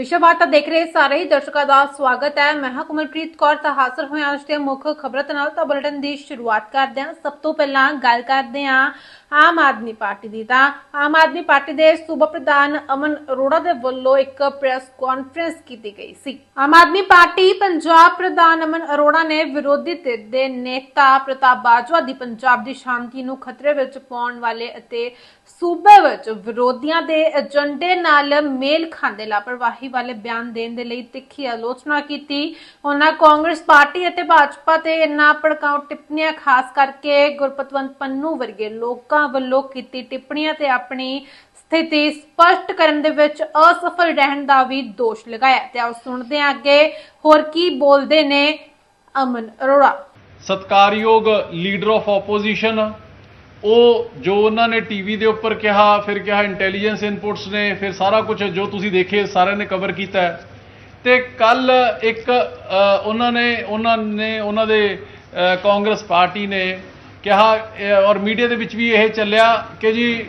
ਵਿਸ਼ਵ ਵਾਰਤਾ ਦੇਖ ਰਹੇ ਸਾਰੇ ਹੀ ਦਰਸ਼ਕਾਂ ਦਾ ਸਵਾਗਤ ਹੈ। ਮੈਂ ਹਾਂ ਕਮਲਪ੍ਰੀਤ ਕੌਰ ਤਾਂ ਹਾਜ਼ਰ ਹੋਏ ਅੱਜ ਦੇ ਮੁੱਖ ਖਬਰਾਂ ਨਾਲ। ਤਾਂ ਬੁਲੇਟਿਨ ਦੀ ਸ਼ੁਰੂਆਤ ਕਰਦੇ ਹਾਂ। ਸਭ ਤੋਂ ਪਹਿਲਾਂ ਗੱਲ ਕਰਦੇ ਹਾਂ ਆਮ ਆਦਮੀ ਪਾਰਟੀ ਦੀ। ਤਾਂ ਆਮ ਆਦਮੀ ਪਾਰਟੀ ਦੇ ਸੂਬਾ ਪ੍ਰਧਾਨ ਅਮਨ ਅਰੋੜਾ ਦੇ ਵੱਲੋਂ ਇੱਕ ਪ੍ਰੈਸ ਕਾਨਫਰੰਸ ਕੀਤੀ ਗਈ ਸੀ। ਆਮ ਆਦਮੀ ਪਾਰਟੀ ਪੰਜਾਬ ਪ੍ਰਧਾਨ ਅਮਨ ਅਰੋੜਾ ਨੇ ਵਿਰੋਧੀ ਧਿਰ ਦੇ ਨੇਤਾ ਪ੍ਰਤਾਪ ਬਾਜਵਾ ਦੀ ਪੰਜਾਬ ਦੀ ਸ਼ਾਂਤੀ ਨੂੰ ਖਤਰੇ ਵਿੱਚ ਪਾਉਣ ਵਾਲੇ ਅਤੇ ਸੂਬੇ ਵਿੱਚ ਵਿਰੋਧੀਆਂ ਦੇ ਏਜੰਡੇ ਨਾਲ ਮੇਲ ਖਾਂਦੇ ਲਾਪਰਵਾਹੀ ਵਾਲੇ ਬਿਆਨ ਦੇਣ ਦੇ ਲਈ ਤਿੱਖੀ ਆਲੋਚਨਾ ਕੀਤੀ। ਉਹਨਾਂ ਕਾਂਗਰਸ ਪਾਰਟੀ ਅਤੇ ਭਾਜਪਾ ਤੇ ਇਨ੍ਹਾਂ ਭੜਕਾਊ ਟਿੱਪਣੀਆਂ, ਖਾਸ ਕਰਕੇ ਗੁਰਪਤਵੰਤ ਪੰਨੂ ਵਰਗੇ ਲੋਕਾਂ ਵੱਲੋਂ ਕੀਤੀ ਟਿੱਪਣੀਆਂ ਤੇ ਆਪਣੀ ਸਥਿਤੀ ਸਪਸ਼ਟ ਕਰਨ ਦੇ ਵਿੱਚ ਅਸਫਲ ਰਹਿਣ ਦਾ ਵੀ ਦੋਸ਼ ਲਗਾਇਆ। ਤੇ ਆਓ ਸੁਣਦੇ ਹਾਂ ਅੱਗੇ, ਹੋਰ ਕੀ ਬੋਲਦੇ ਨੇ ਅਮਨ ਅਰੋੜਾ। ਸਤਕਾਰਯੋਗ ਲੀਡਰ ਆਫ ਆਪੋਜੀਸ਼ਨ ਉਹ ਜੋ ਉਹਨਾਂ ਨੇ ਟੀਵੀ ਦੇ ਉੱਪਰ ਕਿਹਾ, ਫਿਰ ਕਿਹਾ ਇੰਟੈਲੀਜੈਂਸ ਇਨਪੁਟਸ ਨੇ, ਫਿਰ ਸਾਰਾ ਕੁਝ ਜੋ ਤੁਸੀਂ ਦੇਖੇ, ਸਾਰਿਆਂ ਨੇ ਕਵਰ ਕੀਤਾ ਹੈ। ਤੇ ਕੱਲ ਇੱਕ ਉਹਨਾਂ ਨੇ ਉਹਨਾਂ ਨੇ, ਉਹਨਾਂ ਦੇ ਕਾਂਗਰਸ ਪਾਰਟੀ ਨੇ ਕਿਹਾ ਔਰ ਮੀਡੀਆ ਦੇ ਵਿੱਚ ਵੀ ਇਹ ਚੱਲਿਆ ਕਿ ਜੀ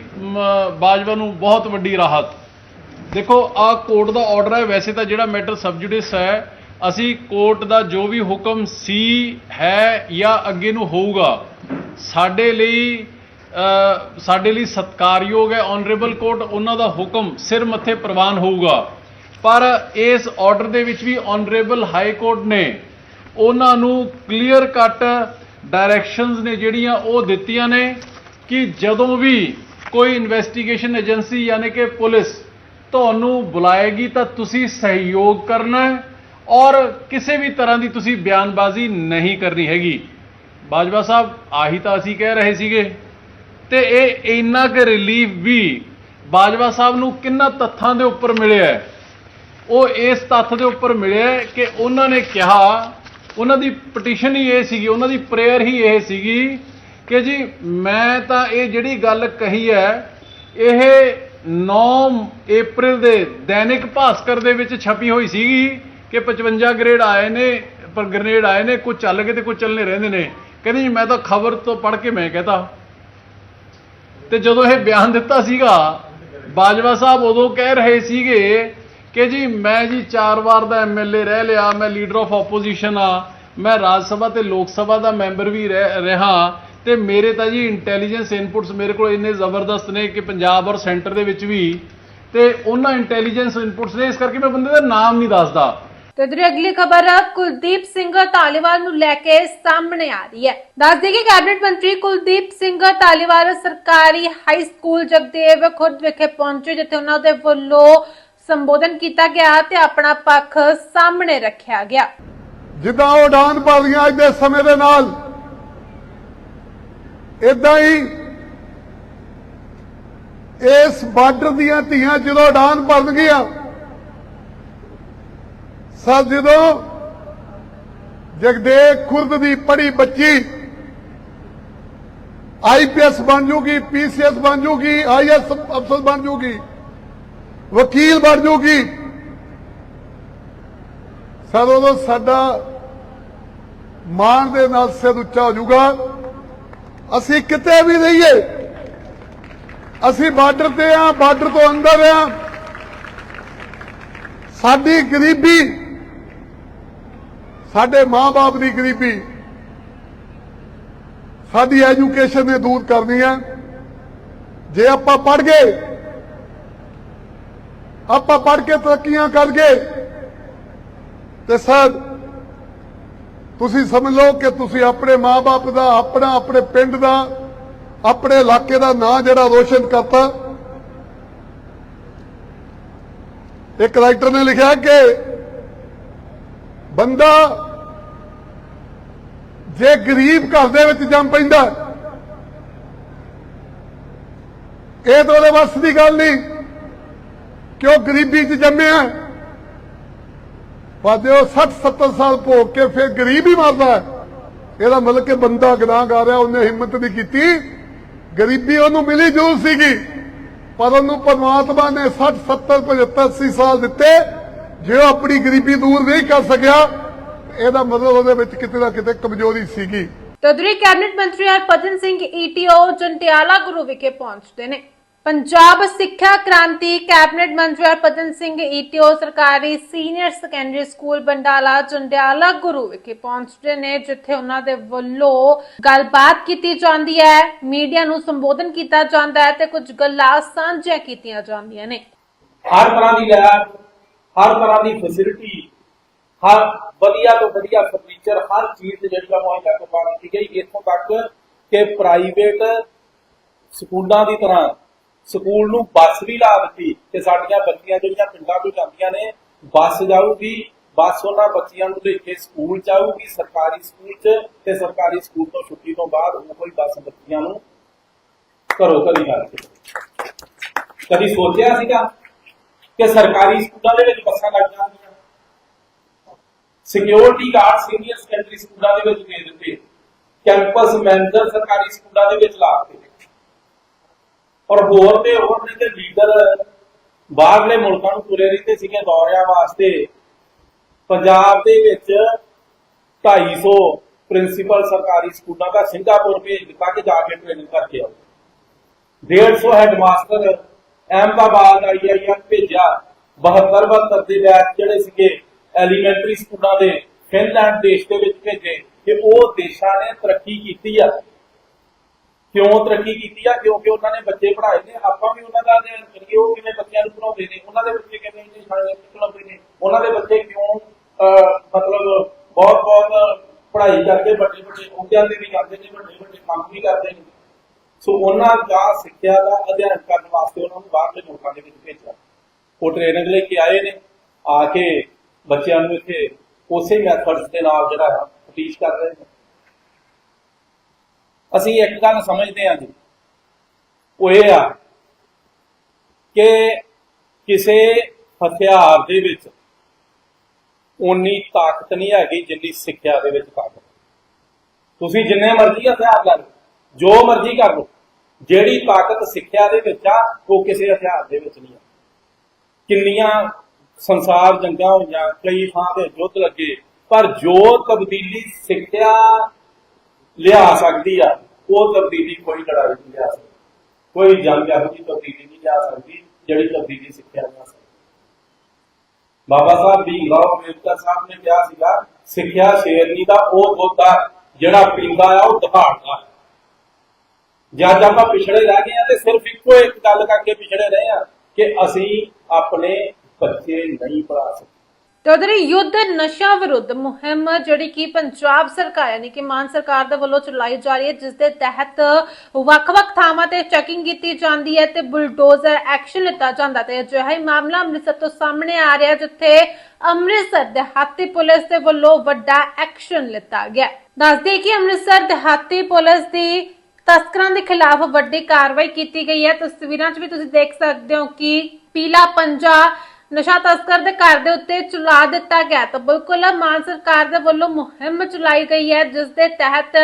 ਬਾਜਵਾ ਨੂੰ ਬਹੁਤ ਵੱਡੀ ਰਾਹਤ। ਦੇਖੋ, ਆ ਕੋਰਟ ਦਾ ਆਰਡਰ ਹੈ, ਵੈਸੇ ਤਾਂ ਜਿਹੜਾ ਮੈਟਰ ਸਬਜੂਡਿਸ ਹੈ, ਅਸੀਂ ਕੋਰਟ ਦਾ ਜੋ ਵੀ ਹੁਕਮ ਸੀ, ਹੈ ਜਾਂ ਅੱਗੇ ਨੂੰ ਹੋਊਗਾ, ਸਾਡੇ ਲਈ ਸਾਡੇ ਲਈ ਸਤਕਾਰਯੋਗ ਹੈ ਆਨਰੇਬਲ ਕੋਰਟ ਉਹਨਾਂ ਦਾ ਹੁਕਮ ਸਿਰ ਮੱਥੇ ਪ੍ਰਵਾਨ ਹੋਊਗਾ। ਪਰ ਇਸ ਆਰਡਰ ਦੇ ਵਿੱਚ ਵੀ ਆਨਰੇਬਲ ਹਾਈ ਕੋਰਟ ਨੇ ਉਹਨਾਂ ਨੂੰ ਕਲੀਅਰ ਕੱਟ ਡਾਇਰੈਕਸ਼ਨਸ ਨੇ ਜਿਹੜੀਆਂ ਉਹ ਦਿੱਤੀਆਂ ਨੇ ਕਿ ਜਦੋਂ ਵੀ ਕੋਈ ਇਨਵੈਸਟੀਗੇਸ਼ਨ ਏਜੰਸੀ ਯਾਨੀ ਕਿ ਪੁਲਿਸ ਤੁਹਾਨੂੰ ਬੁਲਾਏਗੀ ਤਾਂ ਤੁਸੀਂ ਸਹਿਯੋਗ ਕਰਨਾ ਔਰ ਕਿਸੇ ਵੀ ਤਰ੍ਹਾਂ ਦੀ ਤੁਸੀਂ ਬਿਆਨਬਾਜ਼ੀ ਨਹੀਂ ਕਰਨੀ ਹੈਗੀ। ਬਾਜਵਾ ਸਾਹਿਬ, ਆਹੀ ਤਾਂ ਅਸੀਂ ਕਹਿ ਰਹੇ ਸੀਗੇ। ਤੇ ਇਹ ਇੰਨਾ ਕੁ ਰਿਲੀਫ ਵੀ ਬਾਜਵਾ ਸਾਹਿਬ ਨੂੰ ਕਿੰਨਾ ਤੱਥਾਂ ਦੇ ਉੱਪਰ ਮਿਲਿਆ ਉਹ ਇਸ ਤੱਥ ਦੇ ਉੱਪਰ ਮਿਲਿਆ ਕਿ ਉਹਨਾਂ ਨੇ ਕਿਹਾ, ਉਹਨਾਂ ਦੀ ਪਟੀਸ਼ਨ ਹੀ ਇਹ ਸੀਗੀ, ਉਹਨਾਂ ਦੀ ਪ੍ਰੇਅਰ ਹੀ ਇਹ ਸੀਗੀ ਕਿ ਜੀ ਮੈਂ ਤਾਂ ਇਹ ਜਿਹੜੀ ਗੱਲ ਕਹੀ ਹੈ, ਇਹ 9 April ਦੇ ਦੈਨਿਕ ਭਾਸਕਰ ਦੇ ਵਿੱਚ ਛਪੀ ਹੋਈ ਸੀਗੀ ਕਿ 55 ਗ੍ਰੇਡ ਆਏ ਨੇ, ਪਰ ਗ੍ਰੇਡ ਆਏ ਨੇ ਕੁਝ ਚੱਲ ਗਏ ਤੇ ਕੁਝ ਚੱਲਨੇ ਰਹਿੰਦੇ ਨੇ। ਕਹਿੰਦੇ ਜੀ ਮੈਂ ਤਾਂ ਖਬਰ ਤੋਂ ਪੜ੍ਹ ਕੇ ਮੈਂ ਕਹਤਾ। ਤੇ ਜਦੋਂ ਇਹ ਬਿਆਨ ਦਿੱਤਾ ਸੀਗਾ, ਬਾਜਵਾ ਸਾਹਿਬ ਉਦੋਂ ਕਹਿ ਰਹੇ ਸੀਗੇ ਕਿ ਜੀ ਮੈਂ ਜੀ ਚਾਰ ਵਾਰ ਦਾ ਐਮਐਲਏ ਰਹਿ ਲਿਆ, ਮੈਂ ਲੀਡਰ ਆਫ ਆਪੋਜੀਸ਼ਨ ਆ, ਮੈਂ ਰਾਜ ਸਭਾ ਤੇ ਲੋਕ ਸਭਾ ਦਾ ਮੈਂਬਰ ਵੀ ਰਹਿ- ਰਿਹਾ, ਤੇ ਮੇਰੇ ਤਾਂ ਜੀ ਇੰਟੈਲੀਜੈਂਸ ਇਨਪੁਟਸ ਮੇਰੇ ਕੋਲ ਇੰਨੇ ਜ਼ਬਰਦਸਤ ਨੇ ਕਿ ਪੰਜਾਬ ਔਰ ਸੈਂਟਰ ਦੇ ਵਿੱਚ ਵੀ, ਤੇ ਉਹਨਾਂ ਇੰਟੈਲੀਜੈਂਸ ਇਨਪੁਟਸ ਨੇ, ਇਸ ਕਰਕੇ ਮੈਂ ਬੰਦੇ ਦਾ ਨਾਮ ਨਹੀਂ ਦੱਸਦਾ। ਤੇ ਇਧਰ ਅਗਲੀ ਖਬਰ ਕੁਲਦੀਪ ਸਿੰਘ ਧਾਲੀਵਾਲ ਨੂੰ ਲੈ ਕੇ ਸਾਹਮਣੇ ਆ ਰਹੀ ਹੈ। ਦੱਸ ਦਈਏ ਕਿ ਕੈਬਨਿਟ ਮੰਤਰੀ ਕੁਲਦੀਪ ਸਿੰਘ ਧਾਲੀਵਾਲ ਸਰਕਾਰੀ ਹਾਈ ਸਕੂਲ ਜਗਦੇਵ ਖੁਰਦ ਵਿਖੇ ਪਹੁੰਚੇ, ਜਿੱਥੇ ਉਹਨਾਂ ਦੇ ਵੱਲੋਂ ਸੰਬੋਧਨ ਕੀਤਾ ਗਿਆ ਤੇ ਆਪਣਾ ਪੱਖ ਸਾਹਮਣੇ ਰੱਖਿਆ ਗਿਆ। ਜਿੱਦਾਂ ਉਹ ਉਡਾਨ ਭਰਦੀਆਂ ਅੱਜ ਦੇ ਸਮੇਂ ਦੇ ਨਾਲ ਇਦਾਂ ਹੀ ਇਸ ਬਾਰਡਰ ਦੀਆਂ ਧੀਆਂ ਜਦੋਂ ਉਡਾਨ ਭਰਨਗੀਆਂ ਸਰ ਜਦੋਂ ਜਗਦੇਵ ਖੁਰਦ ਦੀ ਪੜੀ ਬੱਚੀ ਆਈਪੀਐਸ ਬਣ ਜੂਗੀ ਪੀਸੀਐਸ ਬਣ ਜੂਗੀ ਆਈਐਸ ਅਫਸਰ ਬਣ ਜੂਗੀ, ਵਕੀਲ ਬਣ ਜੂਗੀ। ਸਰ, ਉਦੋਂ ਸਾਡਾ ਮਾਣ ਦੇ ਨਾਲ ਸਿਰ ਉੱਚਾ ਹੋ ਜਾਊਗਾ। ਅਸੀਂ ਕਿਤੇ ਵੀ ਰਹੀਏ, ਅਸੀਂ ਬਾਰਡਰ ਤੇ ਆ, ਬਾਰਡਰ ਤੋਂ ਅੰਦਰ ਆ। ਸਾਡੀ ਗਰੀਬੀ ਸਾਡੇ ਮਾਪੇ ਦੀ ਗਰੀਬੀ ਸਾਡੀ ਐਜੂਕੇਸ਼ਨ ਨੇ ਦੂਰ ਕਰਨੀ ਹੈ। ਜੇ ਆਪਾਂ ਪੜ ਗਏ, ਆਪਾਂ ਪੜ ਕੇ ਤਰੱਕੀਆਂ ਕਰ ਗਏ, ਤੇ ਸਰ, ਤੁਸੀਂ ਸਮਝ ਲਓ ਕਿ ਤੁਸੀਂ ਆਪਣੇ ਮਾਪੇ ਦਾ, ਆਪਣਾ, ਆਪਣੇ ਪਿੰਡ ਦਾ, ਆਪਣੇ ਇਲਾਕੇ ਦਾ ਨਾਂ ਜਿਹੜਾ ਰੋਸ਼ਨ ਕਰਤਾ। ਇੱਕ ਰਾਈਟਰ ਨੇ ਲਿਖਿਆ ਕਿ ਬੰਦਾ ਜੇ ਗਰੀਬ ਘਰ ਦੇ ਵਿੱਚ ਜੰਮ ਪੈਂਦਾ, ਇਹ ਤਾਂ ਉਹਦੇ ਵੱਸ ਦੀ ਗੱਲ ਨਹੀਂ ਕਿ ਉਹ ਗਰੀਬੀ 'ਚ ਜੰਮਿਆ ਪਰ ਜੇ ਉਹ 60 70 ਸਾਲ ਭੋਗ ਕੇ ਫਿਰ ਗਰੀਬ ਹੀ ਮਰਦਾ ਇਹਦਾ ਮਤਲਬ ਕਿ ਬੰਦਾ ਗੁਨਾਹਗਾਰ ਹੈ, ਉਹਨੇ ਹਿੰਮਤ ਨਹੀਂ ਕੀਤੀ। ਗਰੀਬੀ ਉਹਨੂੰ ਮਿਲੀ ਜ਼ਰੂਰ ਸੀਗੀ, ਪਰ ਉਹਨੂੰ ਪਰਮਾਤਮਾ ਨੇ 60 70 75 80 ਸਾਲ ਦਿੱਤੇ। ਜੇ ਉਹ ਆਪਣੀ ਗਰੀਬੀ ਦੂਰ ਨਹੀਂ ਕਰ ਸਕਿਆ ਇਹਦਾ ਮਤਲਬ ਉਹਦੇ ਵਿੱਚ ਕਿਤੇ ਨਾ ਕਿਤੇ ਕਮਜ਼ੋਰੀ ਸੀਗੀ। ਤਦਰੀ ਕੈਬਨਿਟ ਮੰਤਰੀ ਹਰਭਜਨ ਸਿੰਘ ਈਟੀਓ ਜੰਟਿਆਲਾ ਗੁਰੂ ਵਿਖੇ ਪਹੁੰਚਦੇ ਨੇ। ਪੰਜਾਬ ਸਿੱਖਿਆ ਕ੍ਰਾਂਤੀ ਕੈਬਨਿਟ ਮੰਤਰੀ ਪਤਨ ਸਿੰਘ ਈਟੀਓ ਸਰਕਾਰੀ senior secondary school Bandala Jandiala Guru ਵਿਖੇ ਪਹੁੰਚਦੇ ਨੇ ਜਿੱਥੇ ਉਹਨਾਂ ਦੇ ਵੱਲੋਂ ਗੱਲਬਾਤ ਕੀਤੀ ਜਾਂਦੀ ਹੈ ਮੀਡੀਆ ਨੂੰ ਸੰਬੋਧਨ ਕੀਤਾ ਜਾਂਦਾ ਹੈ ਤੇ ਕੁਝ ਗੱਲਾਂ ਸਾਂਝੀਆਂ ਕੀਤੀਆਂ ਜਾਂਦੀਆਂ ਨੇ। ਹਰ ਤਰ੍ਹਾਂ ਦੀ ਲੈਬ ਹਰ ਤਰ੍ਹਾਂ ਦੀ ਫੈਸਿਲਿਟੀ ਹਰ ਵਧੀਆ ਤੋਂ ਵਧੀਆ ਫਰਨੀਚਰ ਹਰ ਚੀਜ਼ ਜਿਹੜੀ ਆ ਮੁਹੱਈਆ ਕਰਵਾ ਦਿੱਤੀ ਗਈ ਇੱਥੋਂ ਤੱਕ ਕਿ ਪ੍ਰਾਈਵੇਟ ਸਕੂਲਾਂ ਦੀ ਤਰ੍ਹਾਂ, ਸਕੂਲ ਨੂੰ ਬੱਸ ਵੀ ਲਾ ਦਿੱਤੀ ਕਿ ਸਾਡੀਆਂ ਬੱਚੀਆਂ ਜਿਹੜੀਆਂ ਪਿੰਡਾਂ ਤੋਂ ਜਾਂਦੀਆਂ ਨੇ, ਬੱਸ ਜਾਊਗੀ, ਬੱਸ ਉਹਨਾਂ ਬੱਚੀਆਂ ਨੂੰ ਲੈ ਕੇ ਸਕੂਲ ਚ ਆਊਗੀ ਸਰਕਾਰੀ ਸਕੂਲ ਚ ਤੇ ਸਰਕਾਰੀ ਸਕੂਲ ਤੋਂ ਛੁੱਟੀ ਤੋਂ ਬਾਅਦ ਉਹ ਕੋਈ ਬੱਸ ਬੱਚੀਆਂ ਨੂੰ ਘਰੋਂ ਘਰੀ ਕਰ ਕੇ ਕਦੀ ਸੋਚਿਆ ਸੀਗਾ? ਕਿ ਸਰਕਾਰੀ ਸਕੂਲਾਂ ਦੇ ਵਿੱਚ ਬੱਸਾਂ ਲੱਗ ਜਾਂਦੀਆਂ। ਸਿਕਿਉਰਿਟੀ ਗਾਰਡ ਸੀਨੀਅਰ ਸੈਕੰਡਰੀ ਸਕੂਲਾਂ ਦੇ ਵਿੱਚ ਦੇ ਦਿੱਤੇ ਕੈਂਪਸ ਮੈਨੇਜਰ ਸਰਕਾਰੀ ਸਕੂਲਾਂ ਦੇ ਵਿੱਚ ਲਾਤੇ ਔਰ ਹੋਰ ਤੇ ਹੋਰ ਨੇ ਤੇ ਲੀਡਰ ਬਾਹਰਲੇ ਮੁਲਕਾਂ ਨੂੰ ਤੁਰੇ ਰਹਿੰਦੇ ਸੀਗੇ ਦੌਰਿਆਂ ਵਾਸਤੇ। ਪੰਜਾਬ ਦੇ ਵਿੱਚ 250 ਪ੍ਰਿੰਸੀਪਲ ਸਰਕਾਰੀ ਸਕੂਲਾਂ ਦਾ ਸਿੰਗਾਪੁਰ ਭੇਜ ਦਿੱਤਾ ਕਿ ਜਾ ਕੇ ਟ੍ਰੇਨਿੰਗ ਕਰਕੇ ਆਓ। 150 ਹੈਡਮਾਸਟਰ ਅਹਿਮਦਾਬਾਦ ਆਈਆਈਐਮ ਭੇਜਿਆ। 72 72 ਦੇ ਬੈਚ ਜਿਹੜੇ ਸੀਗੇ ਐਲੀਮੈਂਟਰੀ ਸਕੂਲਾਂ ਦੇ ਫਿਨਲੈਂਡ ਦੇਸ਼ ਦੇ ਵਿੱਚ ਭੇਜੇ ਕਿ ਉਹ ਦੇਸ਼ਾਂ ਨੇ ਤਰੱਕੀ ਕੀਤੀ ਆ। ਕਿਉਂ ਤਰੱਕੀ ਕੀਤੀ ਆ? ਕਿਉਂਕਿ ਉਹਨਾਂ ਨੇ ਬੱਚੇ ਪੜ੍ਹਾਏ ਨੇ। ਆਪਾਂ ਵੀ ਉਹਨਾਂ ਦਾ ਅਧਿਐਨ ਕਰੀਏ, ਉਹ ਕਿਵੇਂ ਬੱਚਿਆਂ ਨੂੰ ਪੜਾਉਂਦੇ ਨੇ? ਉਹਨਾਂ ਦੇ ਬੱਚੇ ਕਿਵੇਂ ਇੰਗਲਿਸ਼ ਪੜ੍ਹਾਉਂਦੇ ਨੇ? ਉਹਨਾਂ ਦੇ ਬੱਚੇ ਕਿਉਂ ਮਤਲਬ ਬਹੁਤ ਬਹੁਤ ਪੜ੍ਹਾਈ ਕਰਕੇ ਵੱਡੇ ਵੱਡੇ ਅਹੁਦਿਆਂ ਤੇ ਵੀ ਜਾਂਦੇ ਨੇ ਵੱਡੇ ਵੱਡੇ ਕੰਮ ਵੀ ਕਰਦੇ ਨੇ? ਸੋ ਉਹਨਾਂ ਦਾ ਸਿੱਖਿਆ ਦਾ ਅਧਿਐਨ ਕਰਨ ਵਾਸਤੇ ਉਹਨਾਂ ਨੂੰ ਬਾਹਰਲੇ ਮੁਲਕਾਂ ਦੇ ਵਿੱਚ ਭੇਜਿਆ। ਉਹ ਟ੍ਰੇਨਿੰਗ ਲੈ ਕੇ ਆਏ ਨੇ। ਆ ਕੇ ਬੱਚਿਆਂ ਨੂੰ ਇੱਥੇ ਉਸੇ ਮੈਥਡਸ ਦੇ ਨਾਲ ਜਿਹੜਾ ਟੀਚ ਕਰ ਰਹੇ ਨੇ। ਅਸੀਂ ਇੱਕ ਗੱਲ ਸਮਝਦੇ ਹਾਂ ਜੀ। ਉਹ ਇਹ ਆ ਕਿ ਕਿਸੇ ਹਥਿਆਰ ਦੇ ਵਿੱਚ ਉਨੀ ਤਾਕਤ ਨਹੀਂ ਹੈਗੀ ਜਿੰਨੀ ਸਿੱਖਿਆ ਦੇ ਵਿੱਚ ਤਾਕਤ ਤੁਸੀਂ ਜਿੰਨੇ ਮਰਜ਼ੀ ਹਥਿਆਰ ਲੈ ਲਓ। ਜੋ ਮਰਜ਼ੀ ਕਰ ਲਓ। ਜਿਹੜੀ ਤਾਕਤ ਸਿੱਖਿਆ ਦੇ ਵਿੱਚ ਆ, ਉਹ ਕਿਸੇ ਹਥਿਆਰ ਦੇ ਵਿੱਚ ਨਹੀਂ ਆ। ਕਿੰਨੀਆਂ ਸੰਸਾਰ ਜੰਗਾਂ ਹੋਈਆਂ, ਕਈ ਥਾਂ ਤੇ ਯੁੱਧ ਲੱਗੇ, ਪਰ ਜੋ ਤਬਦੀਲੀ ਸਿੱਖਿਆ ਲਿਆ ਸਕਦੀ ਆ, ਉਹ ਤਬਦੀਲੀ ਕੋਈ ਲੜਾਈ ਨਹੀਂ ਲਿਆ ਸਕਦੀ। ਕੋਈ ਜੰਗ ਇਹੋ ਜਿਹੀ ਤਬਦੀਲੀ ਨਹੀਂ ਲਿਆ ਸਕਦੀ, ਜਿਹੜੀ ਤਬਦੀਲੀ ਸਿੱਖਿਆ ਲਿਆ ਸਕਦੀ। ਬਾਬਾ ਸਾਹਿਬ ਭੀਮ ਰਾਓ ਅੰਬੇਦਕਰ ਸਾਹਿਬ ਨੇ ਕਿਹਾ ਸੀਗਾ, ਸਿੱਖਿਆ ਸ਼ੇਰਨੀ ਦਾ ਉਹ ਦੁੱਧ ਜਿਹੜਾ ਪੀਂਦਾ ਆ, ਉਹ ਦਹਾੜਦਾ ਜਦ ਆਪਾਂ ਪਿਛੜੇ ਰਹਿ ਗਏ ਆ ਤੇ ਸਿਰਫ ਇੱਕੋ ਇੱਕ ਗੱਲ ਕਰਕੇ ਪਿਛੜੇ ਰਹੇ ਆ ਕਿ ਅਸੀਂ ਆਪਣੇ ਬੱਚੇ ਨਹੀਂ ਪੜ੍ਹਾ ਸਕਦੇ। ਤੇ ਉਧਰ ਯੁੱਧ ਨਸ਼ਾ ਵਿਰੁੱਧ ਮੁਹਿੰਮ ਜਿਹੜੀ ਕਿ ਪੰਜਾਬ ਸਰਕਾਰ ਯਾਨੀ ਕਿ ਮਾਨ ਸਰਕਾਰ ਦੇ ਵੱਲੋਂ ਚਲਾਈ ਜਾ ਰਹੀ ਹੈ, ਜਿਸ ਦੇ ਤਹਿਤ ਵੱਖ-ਵੱਖ ਥਾਵਾਂ ਤੇ ਚੈਕਿੰਗ ਕੀਤੀ ਜਾਂਦੀ ਹੈ ਤੇ ਬੁਲਡੋਜ਼ਰ ਐਕਸ਼ਨ ਲਿੱਤਾ ਜਾਂਦਾ ਤੇ ਅਜਿਹਾ ਹੀ ਮਾਮਲਾ ਅੰਮ੍ਰਿਤਸਰ ਤੋਂ ਸਾਹਮਣੇ ਆ ਰਿਹਾ, ਜਿੱਥੇ ਅੰਮ੍ਰਿਤਸਰ ਦਿਹਾਤੀ ਪੁਲਿਸ ਦੇ ਵੱਲੋਂ ਵੱਡਾ ਐਕਸ਼ਨ ਲਿੱਤਾ ਗਿਆ। ਦੱਸਦੇ ਕਿ ਅੰਮ੍ਰਿਤਸਰ ਦਿਹਾਤੀ ਪੁਲਿਸ ਦੀ ਤਸਕਰਾਂ ਦੇ ਖਿਲਾਫ ਵੱਡੀ ਕਾਰਵਾਈ ਕੀਤੀ ਗਈ ਹੈ। ਤਸਵੀਰਾਂ 'ਚ ਵੀ ਤੁਸੀਂ ਦੇਖ ਸਕਦੇ ਹੋ ਕਿ ਪੀਲਾ ਪੰਜਾ ਨਸ਼ਾ ਤਸਕਰ ਦੇ ਘਰ ਦੇ ਉੱਤੇ ਚਲਾ ਦਿੱਤਾ ਗਿਆ ਤਾਂ ਬਿਲਕੁਲ ਮਾਨ ਸਰਕਾਰ ਦੇ ਵੱਲੋਂ ਮੁਹਿੰਮ ਚਲਾਈ ਗਈ ਹੈ, ਜਿਸ ਦੇ ਤਹਿਤ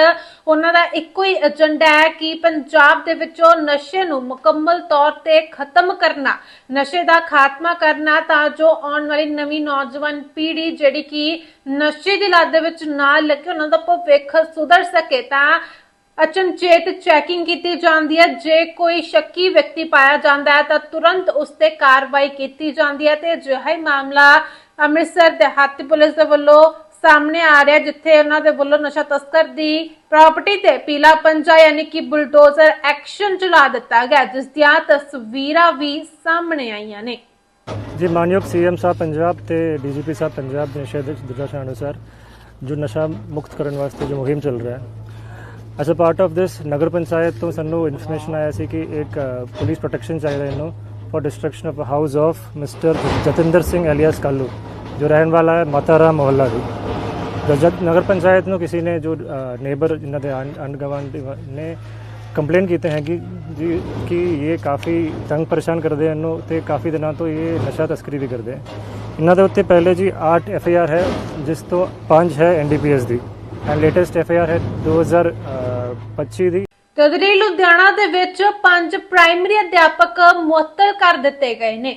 ਉਹਨਾਂ ਦਾ ਇੱਕੋ ਹੀ ਏਜੰਡਾ ਹੈ ਕਿ ਪੰਜਾਬ ਦੇ ਵਿੱਚੋਂ ਨਸ਼ੇ ਨੂੰ ਮੁਕੰਮਲ ਤੌਰ ਤੇ ਖਤਮ ਕਰਨਾ, ਨਸ਼ੇ ਦਾ ਖਾਤਮਾ ਕਰਨਾ, ਤਾਂ ਜੋ ਆਉਣ ਵਾਲੀ ਨਵੀਂ ਨੌਜਵਾਨ ਪੀੜ੍ਹੀ ਜਿਹੜੀ ਕਿ ਨਸ਼ੇ ਦੀ ਲੱਤ ਦੇ ਵਿੱਚ ਨਾ ਲੱਗੇ, ਉਹਨਾਂ ਦਾ ਭਵਿੱਖ ਸੁਧਰ ਸਕੇ, ਤਾਂ ਅਚਨਚੇਤ ਚੈਕਿੰਗ ਕੀਤੀ ਜਾਂਦੀ ਹੈ। ਜੇ ਕੋਈ ਸ਼ੱਕੀ ਵਿਅਕਤੀ ਪਾਇਆ ਜਾਂਦਾ ਹੈ, ਤਾਂ ਤੁਰੰਤ ਉਸ ਤੇ ਕਾਰਵਾਈ ਕੀਤੀ ਜਾਂਦੀ ਹੈ ਤੇ ਅਜਿਹਾ ਹੀ ਮਾਮਲਾ ਅੰਮ੍ਰਿਤਸਰ ਦਿਹਾਤੀ ਪੁਲਿਸ ਦੇ ਵੱਲੋਂ ਸਾਹਮਣੇ ਆ ਰਿਹਾ ਜਿੱਥੇ ਉਹਨਾਂ ਦੇ ਵੱਲੋਂ ਨਸ਼ਾ ਤਸਕਰ ਦੀ ਪ੍ਰਾਪਰਟੀ ਤੇ ਪੀਲਾ ਪੰਜਾ ਯਾਨੀ ਕਿ ਬੁਲਡੋਜ਼ਰ ਐਕਸ਼ਨ ਚਲਾ ਦਿੱਤਾ ਗਿਆ ਜਿਸ ਦੀਆਂ ਤਸਵੀਰਾਂ ਵੀ ਸਾਹਮਣੇ ਆਈਆਂ ਨੇ। ਜੀ, ਮਾਨਯੋਗ ਸੀਐਮ ਸਾਹਿਬ ਪੰਜਾਬ ਤੇ ਡੀਜੀਪੀ ਸਾਹਿਬ ਪੰਜਾਬ ਦੇ ਨਿਰਦੇਸ਼ ਦਿਸ਼ਾ ਅਨੁਸਾਰ ਜੋ ਨਸ਼ਾ ਮੁਕਤ ਕਰਨ ਵਾਸਤੇ ਜੋ ਮੁਹਿੰਮ ਚੱਲ ਰਿਹਾ ਹੈ as a part of this nagar panchayat ਤੋਂ ਸਾਨੂੰ ਇਨਫੋਰਮੇਸ਼ਨ ਆਇਆ ਸੀ ਕਿ ਇੱਕ ਪੁਲਿਸ ਪ੍ਰੋਟੈਕਸ਼ਨ ਚਾਹੀਦਾ ਇਹਨੂੰ for destruction of house of mister Jatinder Singh alias Kalu, ਜੋ ਰਹਿਣ ਵਾਲਾ ਹੈ ਮਾਤਾਰਾ ਮੁਹੱਲਾ ਦੀ। ਜਦ ਨਗਰ ਪੰਚਾਇਤ ਨੂੰ ਕਿਸੇ ਨੇ ਜੋ ਨੇਬਰ ਜਿਨ੍ਹਾਂ ਦੇ ਅਨਗਵਾਂਡ ਨੇ ਕੰਪਲੇਨ ਕੀਤੇ ਹੈ ਕਿ ਜੀ, ਕਿ ਇਹ ਕਾਫੀ ਤੰਗ ਪਰੇਸ਼ਾਨ ਕਰਦੇ ਹਨ ਤੇ ਕਾਫੀ ਦਿਨਾਂ ਤੋਂ ਇਹ ਨਸ਼ਾ ਤਸਕਰੀ ਵੀ ਕਰਦੇ ਇਹਨਾਂ ਦੇ ਉੱਤੇ ਪਹਿਲੇ ਜੀ 8 ਐਫ ਆਈ ਆਰ ਹੈ, ਜਿਸ ਤੋਂ 5 ਹੈ N D P S the. And latest F I R ਹੈ 2000 2025 ਦੀ। ਤਦਰੀ ਲੁਧਿਆਣਾ ਦੇ ਵਿੱਚ ਪੰਜ ਪ੍ਰਾਇਮਰੀ ਅਧਿਆਪਕ ਮੁਅੱਤਲ ਕਰ ਦਿੱਤੇ ਗਏ ਨੇ।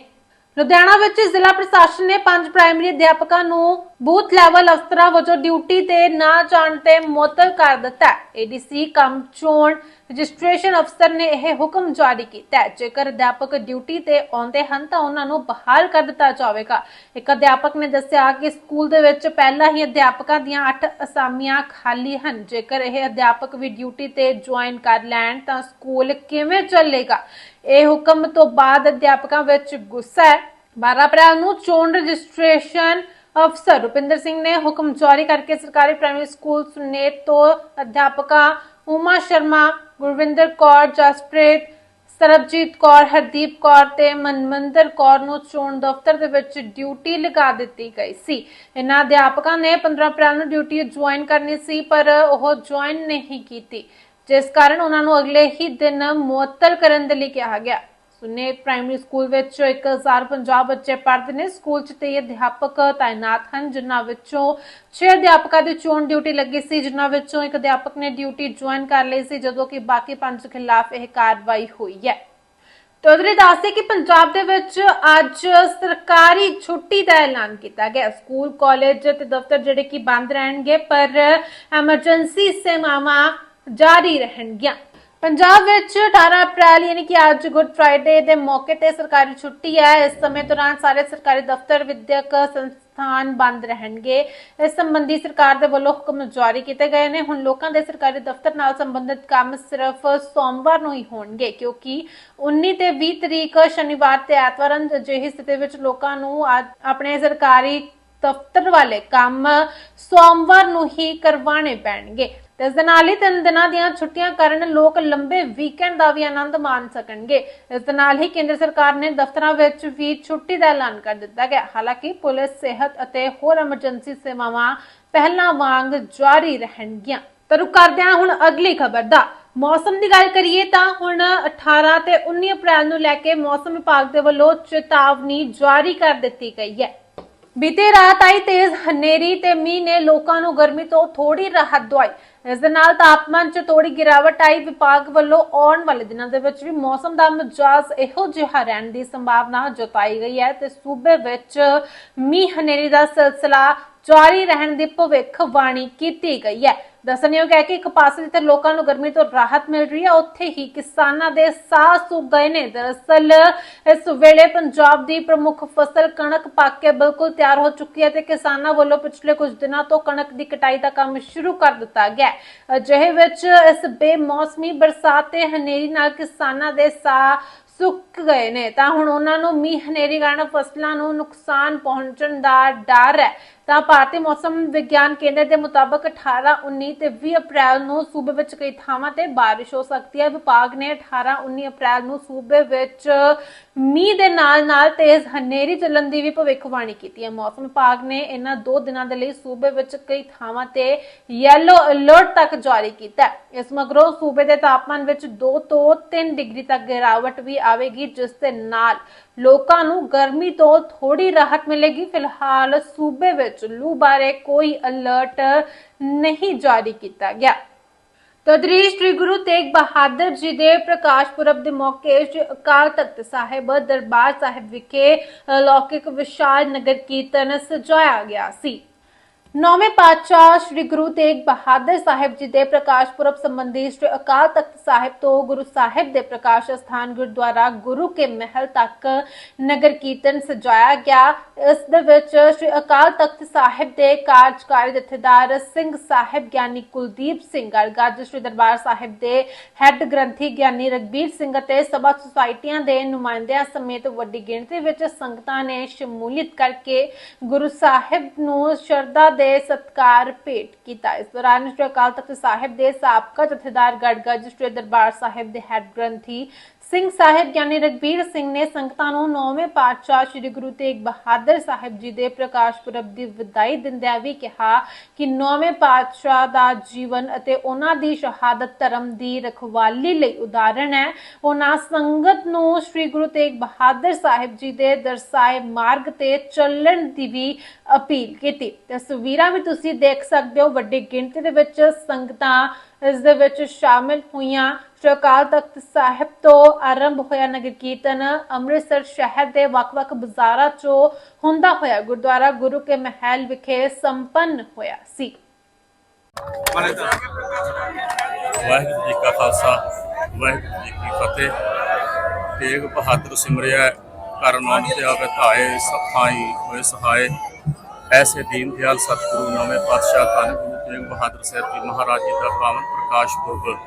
ਲੁਧਿਆਣਾ ਵਿੱਚ ਜ਼ਿਲ੍ਹਾ ਪ੍ਰਸ਼ਾਸਨ ਨੇ ਪੰਜ ਪ੍ਰਾਇਮਰੀ ਅਧਿਆਪਕਾਂ ਨੂੰ ਬੂਥ ਲੈਵਲ ਅਫਸਰਾਂ ਵਜੋਂ ਡਿਊਟੀ ਤੇ ਨਾ ਜਾਣ ਤੇ ਮੁਅੱਤਲ ਕਰ ਦਿੱਤਾ। ਏਡੀਸੀ ਕੰਮ ਚੋਣ ਰਜਿਸਟ੍ਰੇਸ਼ਨ ਅਫਸਰ ਨੇ ਇਹ ਹੁਕਮ ਜਾਰੀ ਕੀਤਾ ਹੈ। ਜੇਕਰ ਅਧਿਆਪਕ ਡਿਊਟੀ ਤੇ ਆਉਂਦੇ ਹਨ ਤਾਂ ਉਹਨਾਂ ਨੂੰ ਬਹਾਲ ਕਰ ਦਿੱਤਾ ਜਾਵੇਗਾ। ਇੱਕ ਅਧਿਆਪਕ ਨੇ ਦੱਸਿਆ ਕਿ ਸਕੂਲ ਦੇ ਵਿੱਚ ਪਹਿਲਾਂ ਹੀ ਅਧਿਆਪਕਾਂ ਦੀਆਂ 8 ਅਸਾਮੀਆਂ ਖਾਲੀ ਹਨ। ਜੇਕਰ ਇਹ ਅਧਿਆਪਕ ਵੀ ਡਿਊਟੀ ਤੇ ਜੁਆਇਨ ਕਰ ਲੈਣ ਤਾਂ ਸਕੂਲ ਕਿਵੇਂ ਚੱਲੇਗਾ? ਇਹ ਹੁਕਮ ਤੋਂ ਬਾਅਦ ਅਧਿਆਪਕਾਂ ਵਿੱਚ ਗੁੱਸਾ ਹੈ। 12 ਅਪ੍ਰੈਲ ਨੂੰ ਚੋਣ ਰਜਿਸਟ੍ਰੇਸ਼ਨ ਅਫਸਰ ਰੁਪਿੰਦਰ ਸਿੰਘ ਨੇ ਹੁਕਮ ਜਾਰੀ ਕਰਕੇ ਸਰਕਾਰੀ ਪ੍ਰਾਇਮਰੀ ਸਕੂਲ ਸੁਨੇਤ ਤੋਂ ਅਧਿਆਪਕਾਂ ਉਮਾ ਸ਼ਰਮਾ ਗੁਰਵਿੰਦਰ ਕੌਰ, ਜਸਪ੍ਰੀਤ, ਸਰਬਜੀਤ ਕੌਰ, ਹਰਦੀਪ ਕੌਰ ਤੇ ਮਨਮੰਦਰ ਕੌਰ ਨੂੰ ਚੋਣ ਦਫ਼ਤਰ ਦੇ ਵਿੱਚ ਡਿਊਟੀ ਲਗਾ ਦਿੱਤੀ ਗਈ ਸੀ। ਇਹਨਾਂ ਅਧਿਆਪਕਾਂ ਨੇ 15 ਅਪ੍ਰੈਲ ਨੂੰ ਡਿਊਟੀ ਜੁਆਇਨ ਕਰਨੀ ਸੀ, ਪਰ ਉਹ ਜੁਆਇਨ ਨਹੀਂ ਕੀਤੀ, ਜਿਸ ਕਾਰਨ ਉਹਨਾਂ ਨੂੰ ਅਗਲੇ ਹੀ ਦਿਨ ਮੁਅੱਤਲ ਕਰਨ ਦੇ ਲਈ ਕਿਹਾ ਗਿਆ। ਸੁਨੇ ਪ੍ਰਾਇਮਰੀ ਸਕੂਲ ਵਿੱਚ 1050 ਬੱਚੇ ਪੜ੍ਹਦੇ ਨੇ। ਸਕੂਲ 'ਚ ਤੇ ਅਧਿਆਪਕ ਤਾਇਨਾਤ ਹਨ, ਜਿਨ੍ਹਾਂ ਵਿੱਚੋਂ 6 ਅਧਿਆਪਕਾਂ ਦੀ ਚੋਣ ਡਿਊਟੀ ਲੱਗੀ ਸੀ, ਜਿਨ੍ਹਾਂ ਵਿੱਚੋਂ ਇੱਕ ਅਧਿਆਪਕ ਨੇ ਡਿਊਟੀ ਜੁਆਇਨ ਕਰ ਲਈ ਸੀ, ਜਦੋਂ ਕਿ ਬਾਕੀ ਪੰਜ ਖਿਲਾਫ ਇਹ ਕਾਰਵਾਈ ਹੋਈ ਹੈ। ਤਦਰੇ ਦੱਸਦੇ ਕਿ ਪੰਜਾਬ ਦੇ ਵਿੱਚ ਅੱਜ ਸਰਕਾਰੀ ਛੁੱਟੀ ਦਾ ਐਲਾਨ ਕੀਤਾ ਗਿਆ। ਸਕੂਲ ਕਾਲਜ ਤੇ ਦਫ਼ਤਰ ਜਿਹੜੇ ਕਿ ਬੰਦ ਰਹਿਣਗੇ, ਪਰ ਐਮਰਜੈਂਸੀ ਸੇਵਾਵਾਂ ਜਾਰੀ ਰਹਿਣਗੀਆਂ। ਪੰਜਾਬ ਵਿੱਚ 18 ਅਪ੍ਰੈਲ ਯਾਨੀ ਕਿ ਅੱਜ ਗੁੱਡ ਫਰਾਈਡੇ ਦੇ ਮੌਕੇ ਤੇ ਸਰਕਾਰੀ ਛੁੱਟੀ ਹੈ। ਇਸ ਸਮੇਂ ਦੌਰਾਨ ਸਾਰੇ ਸਰਕਾਰੀ ਦਫ਼ਤਰ, ਵਿਦਿਅਕ ਸੰਸਥਾਨ ਬੰਦ ਰਹਿਣਗੇ। ਇਸ ਸੰਬੰਧੀ ਸਰਕਾਰ ਦੇ ਵੱਲੋਂ ਹੁਕਮ ਜਾਰੀ ਕੀਤੇ ਗਏ ਨੇ। ਹੁਣ ਲੋਕਾਂ ਦੇ ਸਰਕਾਰੀ ਦਫ਼ਤਰ ਨਾਲ ਸੰਬੰਧਿਤ ਕੰਮ ਸਿਰਫ ਸੋਮਵਾਰ ਨੂੰ ਹੀ ਹੋਣਗੇ, ਕਿਉਂਕਿ 19 ਤੇ 20 ਤਰੀਕ ਸ਼ਨੀਵਾਰ ਤੇ ਐਤਵਾਰ ਅਜਿਹੀ ਸਥਿਤੀ ਵਿੱਚ ਲੋਕਾਂ ਨੂੰ ਆਪਣੇ ਸਰਕਾਰੀ ਦਫ਼ਤਰ ਵਾਲੇ ਕੰਮ ਸੋਮਵਾਰ ਨੂੰ ਹੀ ਕਰਵਾਣੇ ਪੈਣਗੇ। ਤੇ ਇਸ ਦੇ ਨਾਲ ਹੀ ਤਿੰਨ ਦਿਨਾਂ ਦੀਆਂ ਛੁੱਟੀਆਂ ਕਾਰਨ ਲੋਕ ਲੰਬੇ ਵੀਕਐਂਡ ਦਾ ਵੀ ਆਨੰਦ ਮਾਣ ਸਕਣਗੇ। ਇਸ ਦੇ ਨਾਲ ਹੀ ਕੇਂਦਰ ਸਰਕਾਰ ਨੇ ਦਫ਼ਤਰਾਂ ਵਿੱਚ ਵੀ ਛੁੱਟੀ ਦਾ ਐਲਾਨ ਕਰ ਦਿੱਤਾ ਗਿਆ। ਹਾਲਾਂਕਿ ਪੁਲਿਸ, ਸਿਹਤ ਅਤੇ ਹੋਰ ਐਮਰਜੈਂਸੀ ਸੇਵਾਵਾਂ ਪਹਿਲਾਂ ਵਾਂਗ ਜਾਰੀ ਰਹਿਣਗੀਆਂ। ਤਾਂ ਰੁਕ ਕਰਦੇ ਹਾਂ ਹੁਣ ਅਗਲੀ ਖਬਰ ਦਾ। ਮੌਸਮ ਦੀ ਗੱਲ ਕਰੀਏ ਤਾਂ ਹੁਣ 18 ਤੇ 19 ਅਪ੍ਰੈਲ ਨੂੰ ਲੈ ਕੇ ਮੌਸਮ ਵਿਭਾਗ ਦੇ ਵੱਲੋਂ ਚੇਤਾਵਨੀ ਜਾਰੀ ਕਰ ਦਿੱਤੀ ਗਈ ਹੈ। ਬੀਤੇ ਰਾਤ ਆਈ ਤੇਜ਼ ਹਨੇਰੀ ਤੇ ਮੀਂਹ ਨੇ ਲੋਕਾਂ ਨੂੰ ਗਰਮੀ ਤੋਂ ਥੋੜੀ ਰਾਹਤ ਦਵਾਈ। ਇਸ ਦੇ ਨਾਲ ਤਾਪਮਾਨ 'ਚ ਥੋੜੀ ਗਿਰਾਵਟ ਆਈ। ਵਿਭਾਗ ਵੱਲੋਂ ਆਉਣ ਵਾਲੇ ਦਿਨਾਂ ਦੇ ਵਿੱਚ ਵੀ ਮੌਸਮ ਦਾ ਮਿਜਾਜ਼ ਇਹੋ ਜਿਹਾ ਰਹਿਣ ਦੀ ਸੰਭਾਵਨਾ ਜਤਾਈ ਗਈ ਹੈ ਤੇ ਸੂਬੇ ਵਿੱਚ ਮੀਂਹ ਹਨੇਰੀ ਦਾ ਸਿਲਸਿਲਾ ਜਾਰੀ ਰਹਿਣ ਦੀ ਭਵਿੱਖਬਾਣੀ ਕੀਤੀ ਗਈ ਹੈ। ਦੱਸਣਯੋਗ ਹੈ ਕਿ ਇੱਕ ਪਾਸੇ ਜਿੱਥੇ ਲੋਕਾਂ ਨੂੰ ਗਰਮੀ ਤੋਂ ਰਾਹਤ ਮਿਲ ਰਹੀ ਹੈ ਉੱਥੇ ਹੀ ਕਿਸਾਨਾਂ ਦੇ ਸਾਹ ਸੁੱਕ ਗਏ ਨੇ। ਦਰਅਸਲ, ਇਸ ਵੇਲੇ ਪੰਜਾਬ ਦੀ ਪ੍ਰਮੁੱਖ ਫਸਲ ਕਣਕ ਪੱਕ ਕੇ ਬਿਲਕੁਲ ਤਿਆਰ ਹੋ ਚੁੱਕੀ ਹੈ ਤੇ ਕਿਸਾਨਾਂ ਵੱਲੋਂ ਪਿਛਲੇ ਕੁਝ ਦਿਨਾਂ ਤੋਂ ਕਣਕ ਦੀ ਕਟਾਈ ਦਾ ਕੰਮ ਸ਼ੁਰੂ ਕਰ ਦਿੱਤਾ ਗਿਆ ਅਜਿਹੇ ਵਿੱਚ ਇਸ ਬੇਮੌਸਮੀ ਬਰਸਾਤ ਤੇ ਹਨੇਰੀ ਨਾਲ ਕਿਸਾਨਾਂ ਦੇ ਸਾਹ ਸੁੱਕ ਗਏ ਨੇ। ਤਾਂ ਹੁਣ ਉਹਨਾਂ ਨੂੰ ਮੀਂਹ ਹਨੇਰੀ ਕਾਰਨ ਫਸਲਾਂ ਨੂੰ ਨੁਕਸਾਨ ਪਹੁੰਚਣ ਦਾ ਡਰ ਹੈ। ਤਾਂ ਭਾਰਤੀ ਮੌਸਮ ਵਿਗਿਆਨ ਕੇਂਦਰ ਦੇ ਮੁਤਾਬਕ 18 19 ਤੇ 20 ਅਪ੍ਰੈਲ ਨੂੰ ਸੂਬੇ ਵਿੱਚ ਕਈ ਥਾਵਾਂ ਤੇ ਬਾਰਿਸ਼ ਹੋ ਸਕਦੀ ਹੈ। ਵਿਭਾਗ ਨੇ 18 19 ਅਪ੍ਰੈਲ ਨੂੰ ਸੂਬੇ ਵਿੱਚ ਮੀਂਹ ਦੇ ਨਾਲ-ਨਾਲ ਤੇਜ਼ ਹਨੇਰੀ ਚੱਲਣ ਦੀ ਵੀ ਭਵਿੱਖਬਾਣੀ ਕੀਤੀ ਹੈ। ਮੌਸਮ ਵਿਭਾਗ ਨੇ ਇਹਨਾਂ ਦੋ ਦਿਨਾਂ ਦੇ ਲਈ ਸੂਬੇ ਵਿੱਚ ਕਈ ਥਾਵਾਂ ਤੇ ਯੈਲੋ ਅਲਰਟ ਤੱਕ ਜਾਰੀ ਕੀਤਾ ਹੈ। ਇਸ ਮਗਰੋਂ ਸੂਬੇ ਦੇ ਤਾਪਮਾਨ ਵਿੱਚ 2 ਤੋਂ 3 ਡਿਗਰੀ ਤੱਕ ਗਿਰਾਵਟ ਵੀ ਆਵੇਗੀ, ਜਿਸ ਦੇ ਨਾਲ ਲੋਕਾਂ ਨੂੰ ਗਰਮੀ ਤੋਂ ਥੋੜੀ ਰਾਹਤ ਮਿਲੇਗੀ। ਫਿਲਹਾਲ ਸੂਬੇ ਵਿੱਚ ਲੂ ਬਾਰੇ ਕੋਈ ਅਲਰਟ ਨਹੀਂ ਜਾਰੀ ਕੀਤਾ ਗਿਆ। ਤਦਰੀ ਸ੍ਰੀ ਗੁਰੂ ਤੇਗ ਬਹਾਦਰ ਜੀ ਦੇ ਪ੍ਰਕਾਸ਼ ਪੁਰਬ ਦੇ ਮੌਕੇ ਸ੍ਰੀ ਅਕਾਲ ਤਖਤ ਸਾਹਿਬ ਦਰਬਾਰ ਸਾਹਿਬ ਵਿਖੇ ਲੌਕਿਕ ਵਿਸ਼ਾਲ ਨਗਰ ਕੀਰਤਨ ਸਜਾਇਆ ਗਿਆ ਸੀ। ਨੌਵੇਂ ਪਾਤਸ਼ਾਹ ਸ੍ਰੀ ਗੁਰੂ ਤੇਗ ਬਹਾਦਰ ਸਾਹਿਬ ਜੀ ਦੇ ਪ੍ਰਕਾਸ਼ ਪੁਰਬ ਸੰਬੰਧੀ ਸ੍ਰੀ ਅਕਾਲ ਤਖਤ ਸਾਹਿਬ ਤੋਂ ਗੁਰੂ ਸਾਹਿਬ ਦੇ ਪ੍ਰਕਾਸ਼ ਸਥਾਨ ਗੁਰਦੁਆਰਾ ਗੁਰੂ ਕੇ ਮਹਿਲ ਤੱਕ ਨਗਰ ਕੀਰਤਨ ਸਜਾਇਆ ਗਿਆ। ਇਸ ਦੇ ਵਿੱਚ ਸ੍ਰੀ ਅਕਾਲ ਤਖਤ ਸਾਹਿਬ ਦੇ ਕਾਰਜਕਾਰੀ ਜਥੇਦਾਰ ਸਿੰਘ ਸਾਹਿਬ ਗਿਆਨੀ ਕੁਲਦੀਪ ਸਿੰਘ ਗੜਗੜ ਸ੍ਰੀ ਦਰਬਾਰ ਸਾਹਿਬ ਦੇ ਹੈੱਡ ਗ੍ਰੰਥੀ ਗਿਆਨੀ ਰਗਬੀਰ ਸਿੰਘ ਅਤੇ ਸਭਾ ਸੁਸਾਇਟੀਆਂ ਦੇ ਨੁਮਾਇੰਦਿਆਂ ਸਮੇਤ ਵੱਡੀ ਗਿਣਤੀ ਵਿੱਚ ਸੰਗਤਾਂ ਨੇ ਸ਼ਮੂਲੀਅਤ ਕਰਕੇ ਗੁਰੂ ਸਾਹਿਬ ਨੂੰ ਸ਼ਰਧਾ ਦੇ ਸਤਕਾਰ ਭੇਟ ਕੀਤਾ। ਇਸ ਦੌਰਾਨ ਸ੍ਰੀ ਅਕਾਲ ਤਖਤ ਸਾਹਿਬ ਦੇ ਸਾਬਕਾ ਜਥੇਦਾਰ ਗੜਗੜ ਸ੍ਰੀ ਦਰਬਾਰ ਸਾਹਿਬ ਦੇ ਹੈੱਡ ਗ੍ਰੰਥੀ ਸਿੰਘ ਸਾਹਿਬ ਗਿਆਨੀ ਰਗਬੀਰ ਸਿੰਘ ਨੇ ਸੰਗਤਾਂ ਨੂੰ ਨੌਵੇਂ ਪਾਤਸ਼ਾਹ ਸ੍ਰੀ ਗੁਰੂ ਤੇਗ ਬਹਾਦਰ ਸਾਹਿਬ ਜੀ ਦੇ ਪ੍ਰਕਾਸ਼ ਪੁਰਬ ਦੀ ਵਧਾਈ ਦਿੰਦਿਆਂ ਵੀ ਕਿਹਾ ਕਿ ਨੌਵੇਂ ਪਾਤਸ਼ਾਹ ਦਾ ਜੀਵਨ ਅਤੇ ਉਹਨਾਂ ਦੀ ਸ਼ਹਾਦਤ ਧਰਮ ਦੀ ਰਖਵਾਲੀ ਲਈ ਉਦਾਹਰਣ ਹੈ। ਉਹਨਾਂ ਸੰਗਤ ਨੂੰ ਸ੍ਰੀ ਗੁਰੂ ਤੇਗ ਬਹਾਦਰ ਸਾਹਿਬ ਜੀ ਦੇ ਦਰਸਾਏ ਮਾਰਗ ਤੇ ਚੱਲਣ ਦੀ ਵੀ ਅਪੀਲ ਕੀਤੀ। ਤਸਵੀਰਾਂ ਵੀ ਤੁਸੀਂ ਦੇਖ ਸਕਦੇ ਹੋ ਵੱਡੀ ਗਿਣਤੀ ਦੇ ਵਿੱਚ ਸੰਗਤਾਂ ਇਸ ਦੇ ਵਿੱਚ ਸ਼ਾਮਿਲ ਹੋਈਆਂ। ਸ਼੍ਰੀ ਤਖਤ ਸਾਹਿਬ ਤੋਂ ਆਰੰਭ ਹੋਇਆ ਨਗਰ ਕੀਰਤਨ, ਅੰਮ੍ਰਿਤਸਰ ਸ਼ਹਿਰ ਦੇ ਵੱਖ-ਵੱਖ ਬਾਜ਼ਾਰਾਂ 'ਚੋਂ ਹੁੰਦਾ ਹੋਇਆ ਗੁਰਦੁਆਰਾ ਗੁਰੂ ਕੇ ਮਹਿਲ ਵਿਖੇ ਸੰਪੰਨ ਹੋਇਆ ਸੀ। ਵਾਹਿਗੁਰੂ ਜੀ ਕਾ ਖਾਲਸਾ, ਵਾਹਿਗੁਰੂ ਜੀ ਕੀ ਫਤਿਹ। ਤੇਗ ਬਹਾਦਰ ਸਿਮਰਿਆ ਕਰ ਨਾਮ ਤੇ ਆਵੇ ਧਾਏ ਸਖਾਈ ਹੋਏ ਸਹਾਏ। ਐਸੇ ਦੀਨ ਦਿਆਲ ਸਤਿਗੁਰੂ ਨਵੇਂ ਪਾਤਸ਼ਾਹ ਧੰਨ ਗੁਰੂ ਤੇਗ ਬਹਾਦਰ ਸਾਹਿਬ ਜੀ ਮਹਾਰਾਜ ਜੀ ਦਾ ਪਾਵਨ ਪ੍ਰਕਾਸ਼ ਪੁਰਬ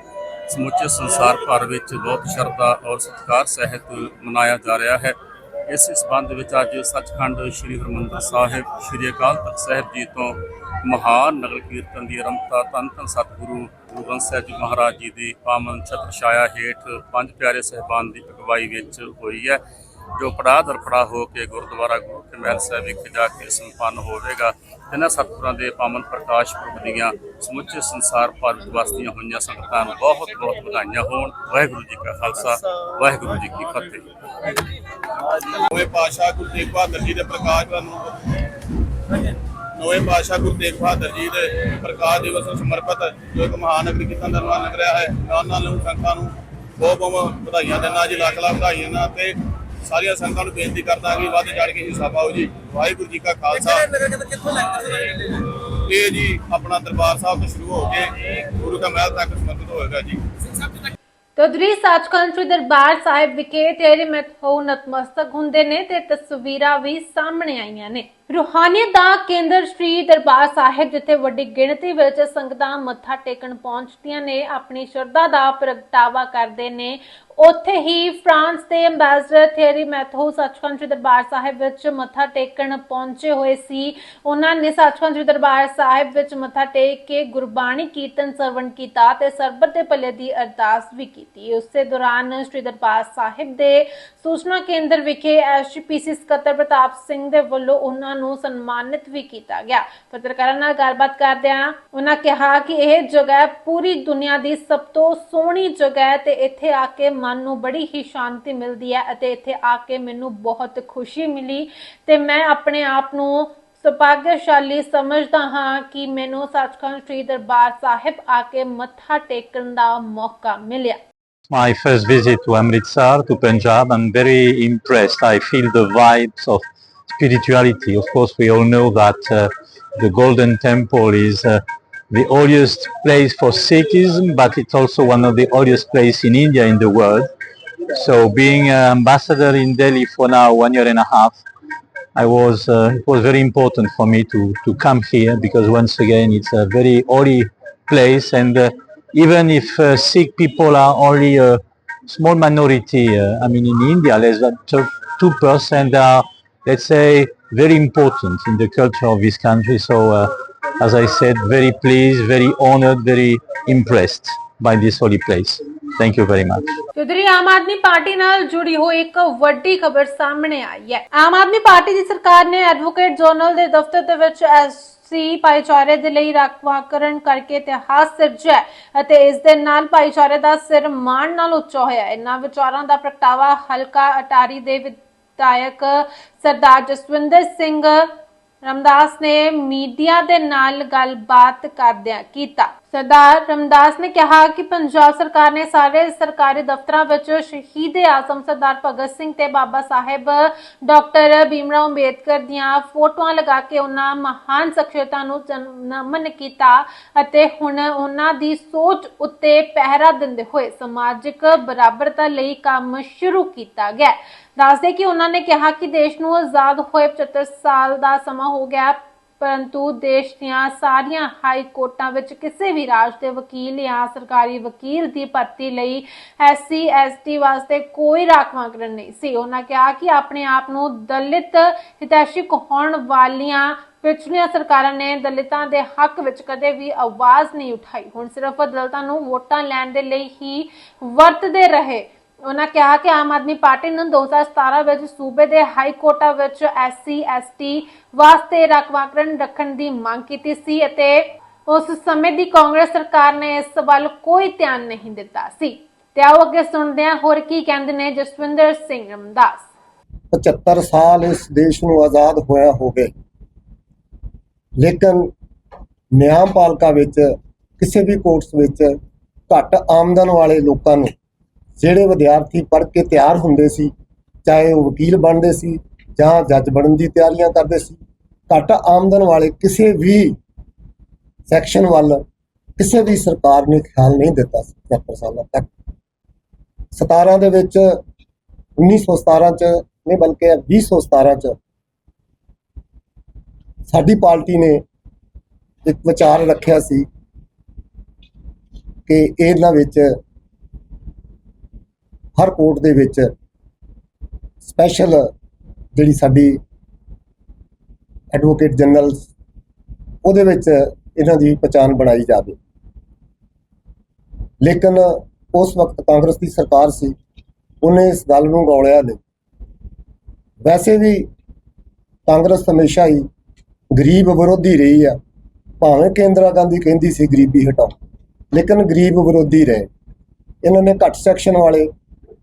ਸਮੁੱਚੇ ਸੰਸਾਰ ਭਰ ਵਿੱਚ ਬਹੁਤ ਸ਼ਰਧਾ ਔਰ ਸਤਿਕਾਰ ਸਹਿਤ ਮਨਾਇਆ ਜਾ ਰਿਹਾ ਹੈ। ਇਸ ਸੰਬੰਧ ਵਿੱਚ ਅੱਜ ਸੱਚਖੰਡ ਸ੍ਰੀ ਹਰਿਮੰਦਰ ਸਾਹਿਬ, ਸ੍ਰੀ ਅਕਾਲ ਤਖਤ ਸਾਹਿਬ ਜੀ ਤੋਂ ਮਹਾਨ ਨਗਰ ਕੀਰਤਨ ਦੀ ਆਰੰਭਤਾ ਧੰਨ ਧੰਨ ਸਤਿਗੁਰੂ ਗੁਰੂ ਗ੍ਰੰਥ ਸਾਹਿਬ ਜੀ ਮਹਾਰਾਜ ਜੀ ਦੀ ਪਾਵਨ ਛਤਰ ਛਾਇਆ ਹੇਠ ਪੰਜ ਪਿਆਰੇ ਸਹਿਬਾਨ ਦੀ ਅਗਵਾਈ ਵਿੱਚ ਹੋਈ ਹੈ। ਜੋ ਪੜਾਅ ਦਰ ਪੜਾਅ ਹੋ ਕੇ ਗੁਰਦੁਆਰਾ ਗੁਰੂ ਕੇ ਮਹਿਲ ਸਾਹਿਬ ਵਿਖੇ ਜਾ ਕੇ ਸੰਪੰਨ ਹੋਵੇਗਾ, ਇਹਨਾਂ ਸਤਿਗੁਰਾਂ ਦੇ ਪਾਵਨ ਪ੍ਰਕਾਸ਼ ਪੁਰਬ ਦੀਆਂ ਸਮੁੱਚੇ ਸੰਸਾਰ ਭਰ ਵਸਦੀਆਂ ਹੋਈਆਂ ਸੰਗਤਾਂ ਨੂੰ ਬਹੁਤ ਬਹੁਤ ਵਧਾਈਆਂ ਹੋਣ। ਵਾਹਿਗੁਰੂ ਜੀ ਕਾ ਖਾਲਸਾ, ਵਾਹਿਗੁਰੂ ਜੀ ਕੀ ਫਤਿਹ। ਨਵੇਂ ਪਾਤਸ਼ਾਹ ਗੁਰੂ ਬਹਾਦਰ ਜੀ ਦੇ ਪ੍ਰਕਾਸ਼ ਨੂੰ ਨਵੇਂ ਪਾਤਸ਼ਾਹ ਗੁਰੂ ਤੇਗ ਬਹਾਦਰ ਜੀ ਦੇ ਪ੍ਰਕਾਸ਼ ਦਿਵਸ ਨੂੰ ਸਮਰਪਿਤ ਜੋ ਇੱਕ ਮਹਾਨ ਨਗਰੀ ਕੀਰਤਨ ਦਾ ਲੱਗ ਰਿਹਾ ਹੈ ਨਾਲ ਨਾਲ ਨੂੰ ਸੰਗਤਾਂ ਨੂੰ ਬਹੁਤ ਬਹੁਤ ਵਧਾਈਆਂ ਦੇਣਾ ਜੀ ਲੱਖ ਲੱਖ ਵਧਾਈਆਂ ਤੇ ਸਾਰੀਆਂ ਸੰਗਤਾਂ ਨੂੰ ਬੇਨਤੀ ਕਰਦਾ ਕਿ ਵੱਧ ਚੜ ਕੇ ਹਿੱਸਾ ਪਾਓ ਜੀ। ਵਾਹਿਗੁਰੂ ਜੀ ਕਾ ਖਾਲਸਾ। ਇਹ ਜੀ ਆਪਣਾ ਦਰਬਾਰ ਸਾਹਿਬ ਤੋਂ ਸ਼ੁਰੂ ਹੋ ਕੇ ਗੁਰੂ ਦਾ ਮਹਿਲ ਤੱਕ ਸਮਰਪਿਤ ਹੋਏਗਾ ਜੀ। ਤਦਰੀ ਸੱਚਖੰਡ ਸ੍ਰੀ ਦਰਬਾਰ ਸਾਹਿਬ ਵਿਖੇ ਤੇਰੇ ਮਤ ਹੋ ਨਤਮਸਤਕ ਹੁੰਦੇ ਨੇ ਤੇ ਤਸਵੀਰਾਂ ਵੀ ਸਾਹਮਣੇ ਆਈਆਂ ਨੇ। ਰੂਹਾਨੀਅਤ ਦਾ ਕੇਂਦਰ ਸ੍ਰੀ ਦਰਬਾਰ ਸਾਹਿਬ, ਜਿੱਥੇ ਵੱਡੀ ਗਿਣਤੀ ਵਿੱਚ ਸੰਗਤਾਂ ਮੱਥਾ ਟੇਕਣ ਪਹੁੰਚਦੀਆਂ ਨੇ, ਆਪਣੀ ਸ਼ਰਧਾ ਦਾ ਪ੍ਰਗਟਾਵਾ ਕਰਦੇ ਨੇ। ਉੱਥੇ ਹੀ ਫਰਾਂਸ ਦੇ ambassador Thierry Mathou Sachkhand Darbar Sahib ਵਿੱਚ ਮੱਥਾ ਟੇਕਣ ਪਹੁੰਚੇ ਹੋਏ ਸੀ। ਉਹਨਾਂ ਨੇ ਸੱਚਖੰਡ ਸ੍ਰੀ ਦਰਬਾਰ ਸਾਹਿਬ ਵਿੱਚ ਮੱਥਾ ਟੇਕ ਕੇ ਗੁਰਬਾਣੀ ਕੀਰਤਨ ਸਰਵਣ ਕੀਤਾ ਤੇ ਸਰਬਤ ਦੇ ਭਲੇ ਦੀ ਅਰਦਾਸ ਵੀ ਕੀਤੀ। ਉਸੇ ਦੌਰਾਨ ਸ੍ਰੀ ਦਰਬਾਰ ਸਾਹਿਬ ਦੇ ਸੂਚਨਾ ਕੇਂਦਰ ਵਿਖੇ ਐਸਜੀਪੀਸੀ ਸਕੱਤਰ ਪ੍ਰਤਾਪ ਸਿੰਘ ਦੇ ਵੱਲੋਂ ਉਹਨਾਂ ਨੂੰ ਸਨਮਾਨਿਤ ਵੀ ਕੀਤਾ ਗਿਆ ਪੱਤਰਕਾਰਾਂ ਨਾਲ ਗੱਲਬਾਤ ਕਰਦਿਆਂ ਉਹਨਾਂ ਕਿਹਾ ਕਿ ਇਹ ਜਗ੍ਹਾ ਪੂਰੀ ਦੁਨੀਆ ਦੀ ਸਭ ਤੋਂ ਸੋਹਣੀ ਜਗ੍ਹਾ ਹੈ ਤੇ ਇੱਥੇ ਆ ਕੇ ਮਨ ਨੂੰ ਬੜੀ ਹੀ ਸ਼ਾਂਤੀ ਮਿਲਦੀ ਹੈ ਅਤੇ ਇੱਥੇ ਆ ਕੇ ਮੈਨੂੰ ਬਹੁਤ ਖੁਸ਼ੀ ਮਿਲੀ ਤੇ ਮੈਂ ਆਪਣੇ ਆਪ ਨੂੰ ਸੁਭਾਗਿਆਸ਼ਾਲੀ ਸਮਝਦਾ ਹਾਂ ਕਿ ਮੈਨੂੰ ਸੱਚਖੰਡ ਸ੍ਰੀ ਦਰਬਾਰ ਸਾਹਿਬ ਆ ਕੇ ਮੱਥਾ ਟੇਕਣ ਦਾ ਮੌਕਾ ਮਿਲਿਆ my first visit to Amritsar, to Punjab. I'm very impressed. I feel the vibes of spirituality. Of course, we all know that uh, the Golden Temple is uh, the holiest place for Sikhism, but it's also one of the holiest places in India in the world. So being an ambassador in Delhi for now one year and a half, I was, uh, it was very important for me to, to come here because once again it's a very holy place and uh, even if uh, Sikh people are only a small minority, uh, I mean in India less than 2% are, let's say, very important in the culture of this country. So uh, as I said, very pleased, very honored, very impressed by this holy place. Thank you very much. ਉਧਰੀ Aam Aadmi party ਨਾਲ ਜੁੜੀ ਹੋਈ ਇੱਕ ਵੱਡੀ ਖਬਰ ਸਾਹਮਣੇ ਆਈ ਹੈ ਆਮ Aadmi party ਦੀ ਸਰਕਾਰ ਨੇ ਐਡਵੋਕੇਟ ਜਨਰਲ ਦੇ ਦਫ਼ਤਰ ਦੇ ਵਿੱਚ ਐਸਸੀ ਭਾਈਚਾਰੇ ਦੇ ਲਈ ਰਾਖਵਾਂਕਰਨ ਕਰਕੇ ਇਤਿਹਾਸ ਸਿਰਜਿਆ ਅਤੇ ਇਸ ਦੇ ਨਾਲ ਭਾਈਚਾਰੇ ਦਾ ਸਿਰ ਮਾਣ ਨਾਲ ਉੱਚਾ ਹੋਇਆ ਇਹਨਾਂ ਵਿਚਾਰਾਂ ਦਾ ਪ੍ਰਗਟਾਵਾ ਹਲਕਾ ਅਟਾਰੀ ਦੇ ਵਿਧਾਇਕ ਸਰਦਾਰ ਜਸਵਿੰਦਰ ਸਿੰਘ ਰਮਦਾਸ ਨੇ ਮੀਡੀਆ ਦੇ ਨਾਲ ਗੱਲਬਾਤ ਕਰਦਿਆਂ ਕੀਤਾ। ਸਰਦਾਰ ਰਮਦਾਸ ਨੇ ਕਿਹਾ ਕਿ ਪੰਜਾਬ ਸਰਕਾਰ ਨੇ ਸਾਰੇ ਸਰਕਾਰੀ ਦਫ਼ਤਰਾਂ ਵਿੱਚ ਸ਼ਹੀਦ ਆਜ਼ਮ ਸਰਦਾਰ ਭਗਤ ਸਿੰਘ ਤੇ ਬਾਬਾ ਸਾਹਿਬ, ਡਾਕਟਰ ਭੀਮਰਾਓ ਅੰਬੇਦਕਰ ਦੀਆਂ ਫੋਟੋਆਂ ਲਗਾ ਕੇ ਉਹਨਾਂ ਮਹਾਨ ਸ਼ਖਸੀਅਤਾਂ ਨੂੰ ਨਮਨ ਕੀਤਾ ਅਤੇ ਹੁਣ ਉਹਨਾਂ ਦੀ ਸੋਚ ਉੱਤੇ ਪਹਿਰਾ ਦਿੰਦੇ ਹੋਏ ਸਮਾਜਿਕ ਬਰਾਬਰਤਾ ਲਈ ਕੰਮ ਸ਼ੁਰੂ ਕੀਤਾ ਗਿਆ ਹੈ। ਦੱਸਦੇ ਕਿ ਉਹਨਾਂ ਨੇ ਕਿਹਾ ਕਿ ਦੇਸ਼ ਨੂੰ ਆਜ਼ਾਦ ਹੋਏ 75 ਸਾਲ ਦਾ ਸਮਾਂ ਹੋ ਗਿਆ ਪਰੰਤੂ ਦੇਸ਼ ਦੀਆਂ ਸਾਰੀਆਂ ਹਾਈ ਕੋਰਟਾਂ ਵਿੱਚ ਕਿਸੇ ਵੀ ਰਾਜ ਦੇ ਵਕੀਲ ਜਾਂ ਸਰਕਾਰੀ ਵਕੀਲ ਦੀ ਭਰਤੀ ਲਈ ਐਸਸੀ, ਐਸਟੀ ਵਾਸਤੇ ਕੋਈ ਰਾਖਵਾਂਕਰਨ ਨਹੀਂ ਸੀ। ਉਹਨਾਂ ਕਿਹਾ ਕਿ ਆਪਣੇ ਆਪ ਨੂੰ ਦਲਿਤ ਹਿਤੈਸ਼ੀ ਕਹਾਉਣ ਵਾਲੀਆਂ ਪਿਛਲੀਆਂ ਸਰਕਾਰਾਂ ਨੇ ਦਲਿਤਾਂ ਦੇ ਹੱਕ ਵਿੱਚ ਕਦੇ ਵੀ ਆਵਾਜ਼ ਨਹੀਂ ਉਠਾਈ। ਹੁਣ ਸਿਰਫ ਦਲਿਤਾਂ ਨੂੰ ਵੋਟਾਂ ਲੈਣ ਦੇ ਲਈ ਹੀ ਵਰਤਦੇ ਰਹੇ। ਉਹਨਾਂ ਕਿਹਾ ਕਿ ਆਮ ਆਦਮੀ ਪਾਰਟੀ ਨੇ 2017 ਵਿੱਚ ਸੂਬੇ ਦੇ ਹਾਈ ਕੋਰਟਾਂ ਵਿੱਚ ਐਸਸੀ, ਐਸਟੀ ਵਾਸਤੇ ਰਾਖਵਾਂਕਰਨ ਰੱਖਣ ਦੀ ਮੰਗ ਕੀਤੀ ਸੀ ਅਤੇ ਉਸ ਸਮੇਂ ਦੀ ਕਾਂਗਰਸ ਸਰਕਾਰ ਨੇ ਇਸ ਵੱਲ ਕੋਈ ਧਿਆਨ ਨਹੀਂ ਦਿੱਤਾ ਸੀ। ਤੇ ਆਓ ਅੱਗੇ ਸੁਣਦੇ ਹਾਂ ਹੋਰ ਕੀ ਕਹਿੰਦੇ ਨੇ ਜਸਵਿੰਦਰ ਸਿੰਘ ਰਮਦਾਸ। 75 ਸਾਲ ਇਸ ਦੇਸ਼ ਨੂੰ ਆਜ਼ਾਦ ਹੋਇਆ ਹੋ ਗਏ ਲੇਕਿਨ ਨਿਆਂਪਾਲਕਾ ਵਿੱਚ, ਕਿਸੇ ਵੀ ਕੋਰਸ ਵਿੱਚ ਘੱਟ ਆਮਦਨ ਵਾਲੇ ਲੋਕਾਂ ਨੂੰ ਜਿਹੜੇ ਵਿਦਿਆਰਥੀ ਪੜ੍ਹ ਕੇ ਤਿਆਰ ਹੁੰਦੇ ਸੀ, ਚਾਹੇ ਉਹ ਵਕੀਲ ਬਣਦੇ ਸੀ ਜਾਂ ਜੱਜ ਬਣਨ ਦੀ ਤਿਆਰੀਆਂ ਕਰਦੇ ਸੀ, ਘੱਟ ਆਮਦਨ ਵਾਲੇ ਕਿਸੇ ਵੀ ਸੈਕਸ਼ਨ ਵੱਲ ਕਿਸੇ ਵੀ ਸਰਕਾਰ ਨੇ ਖਿਆਲ ਨਹੀਂ ਦਿੱਤਾ 70 ਸਾਲਾਂ ਤੱਕ। 17 ਦੇ ਵਿੱਚ 1917 ਚ ਨਹੀਂ ਬਲਕਿ 2017 ਚ ਸਾਡੀ ਪਾਰਟੀ ਨੇ ਇੱਕ ਵਿਚਾਰ ਰੱਖਿਆ ਸੀ ਕਿ ਇਹਨਾਂ ਵਿੱਚ ਹਰ ਕੋਰਟ ਦੇ ਵਿੱਚ ਸਪੈਸ਼ਲ ਜਿਹੜੀ ਸਾਡੀ ਐਡਵੋਕੇਟ ਜਨਰਲ ਉਹਦੇ ਵਿੱਚ ਇਹਨਾਂ ਦੀ ਪਛਾਣ ਬਣਾਈ ਜਾਵੇ। ਲੇਕਿਨ ਉਸ ਵਕਤ ਕਾਂਗਰਸ ਦੀ ਸਰਕਾਰ ਸੀ, ਉਹਨੇ ਇਸ ਗੱਲ ਨੂੰ ਗੌਲਿਆ ਨਹੀਂ। ਵੈਸੇ ਵੀ ਕਾਂਗਰਸ ਹਮੇਸ਼ਾ ਹੀ ਗਰੀਬ ਵਿਰੋਧੀ ਰਹੀ ਆ। ਭਾਵੇਂ ਕੇਂਦਰਾ ਗਾਂਧੀ ਕਹਿੰਦੀ ਸੀ, ਗਰੀਬੀ ਹਟਾਓ, ਲੇਕਿਨ ਗਰੀਬ ਵਿਰੋਧੀ ਰਹੇ। ਇਹਨਾਂ ਨੇ ਘੱਟ ਸੈਕਸ਼ਨ ਵਾਲੇ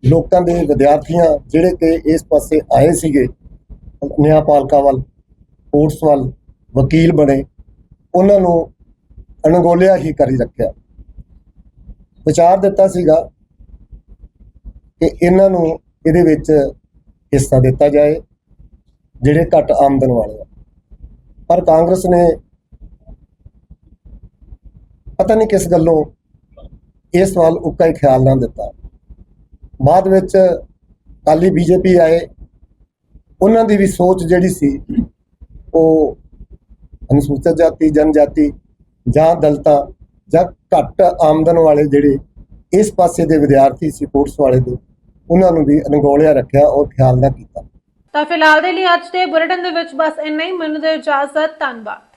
ਲੋਕਾਂ ਦੇ ਵਿਦਿਆਰਥੀਆਂ ਜਿਹੜੇ ਕਿ ਇਸ ਪਾਸੇ ਆਏ ਸੀਗੇ ਨਿਆਂਪਾਲਕਾ ਵੱਲ ਕੋਰਟਸ ਵੱਲ ਵਕੀਲ ਬਣੇ, ਉਹਨਾਂ ਨੂੰ ਅਣਗੋਲਿਆ ਹੀ ਕਰੀ ਰੱਖਿਆ। ਵਿਚਾਰ ਦਿੱਤਾ ਸੀਗਾ ਕਿ ਇਹਨਾਂ ਨੂੰ ਇਹਦੇ ਵਿੱਚ ਹਿੱਸਾ ਦਿੱਤਾ ਜਾਏ, ਜਿਹੜੇ ਘੱਟ ਆਮਦਨ ਵਾਲੇ ਆ। ਪਰ ਕਾਂਗਰਸ ਨੇ ਪਤਾ ਨਹੀਂ ਕਿਸ ਗੱਲੋਂ ਇਹ ਸਵਾਲ ਉੱਕਾ ਹੀ ਖਿਆਲ ਨਾ ਦਿੱਤਾ। ਬਾਅਦ ਵਿੱਚ ਕਾਲੀ ਬੀਜੇਪੀ ਆਏ। ਉਹਨਾਂ ਦੀ ਵੀ ਸੋਚ ਜਿਹੜੀ ਸੀ, ਉਹ ਅਨੁਸੂਚਿਤ ਜਾਤੀ, ਜਨਜਾਤੀ ਜਾਂ ਦਲਤਾਂ ਜਾਂ ਘੱਟ ਆਮਦਨ ਵਾਲੇ ਜਿਹੜੇ ਇਸ ਪਾਸੇ ਦੇ ਵਿਦਿਆਰਥੀ ਸੀ ਕੋਰਸ ਵਾਲੇ ਦੇ, ਉਹਨਾਂ ਨੂੰ ਵੀ ਅਣਗੌਲਿਆ ਰੱਖਿਆ ਔਰ ਖਿਆਲ ਨਾ ਕੀਤਾ। ਤਾਂ ਫਿਲਹਾਲ ਦੇ ਲਈ ਅੱਜ ਦੇ ਬੁਲੇਟਿਨ ਦੇ ਵਿੱਚ ਬਸ ਇੰਨਾ ਹੀ। ਮੈਨੂੰ ਦੇ ਇਜਾਜ਼ਤ, ਧੰਨਵਾਦ।